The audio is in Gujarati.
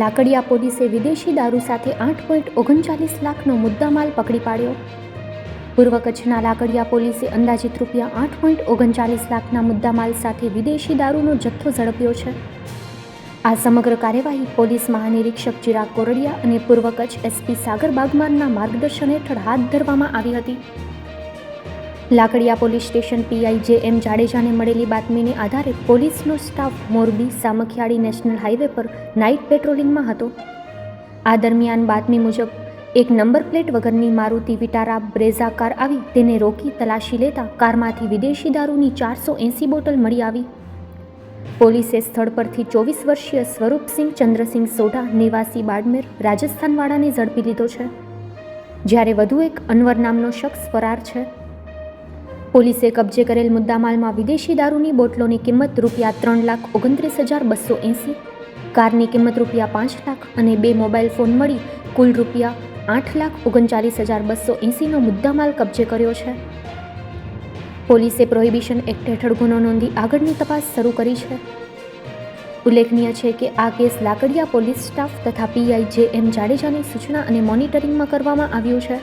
લાકડિયા પોલીસે વિદેશી દારૂ સાથે આઠ પોઈન્ટ ઓગણચાલીસ લાખનો મુદ્દામાલ પકડી પાડ્યો. પૂર્વ કચ્છના લાકડિયા પોલીસે અંદાજિત રૂપિયા આઠ પોઈન્ટ ઓગણચાલીસ લાખના મુદ્દામાલ સાથે વિદેશી દારૂનો જથ્થો ઝડપ્યો છે. આ સમગ્ર કાર્યવાહી પોલીસ મહાનિરીક્ષક ચિરાગ કોરડિયા અને પૂર્વ કચ્છ એસપી સાગર બાગમારના માર્ગદર્શન હેઠળ હાથ ધરવામાં આવી હતી. Lakadia police station PI J એમ જાડેજાને મળેલી બાતમીને આધારે પોલીસનો staff Morbi Samakhiyali national highway પર નાઇટ પેટ્રોલિંગમાં હતો. આ દરમિયાન બાતમી મુજબ, એક નંબર પ્લેટ વગરની મારુતિ વિટારા બ્રેઝા કાર આવી તેને રોકી તલાશી લેતા કારમાંથી વિદેશી દારૂની ચારસો એંસી બોટલ મળી આવી. પોલીસે સ્થળ પરથી ચોવીસ વર્ષીય સ્વરૂપસિંહ ચંદ્રસિંહ સોઢા, નિવાસી બાડમેર, રાજસ્થાનવાળાને ઝડપી લીધો છે. જ્યારે વધુ એક અનવર નામનો શખ્સ ફરાર છે પોલીસે કબજે કરેલ મુદ્દામાલમાં વિદેશી દારૂની બોટલોની કિંમત રૂપિયા ત્રણ લાખ ઓગણત્રીસ હજાર બસો એંસી, કારની કિંમત રૂપિયા પાંચ લાખ અને બે મોબાઈલ ફોન મળી કુલ રૂપિયા આઠ લાખ ઓગણચાલીસ હજાર બસો એંસીનો મુદ્દામાલ કબજે કર્યો છે. પોલીસે પ્રોહિબિશન એક્ટ હેઠળ ગુનો નોંધી આગળની તપાસ શરૂ કરી છે. ઉલ્લેખનીય છે કે આ કેસ લાકડિયા પોલીસ સ્ટાફ તથા પીઆઈ જે એમ જાડેજાની સૂચના અને મોનિટરિંગમાં કરવામાં આવ્યું છે.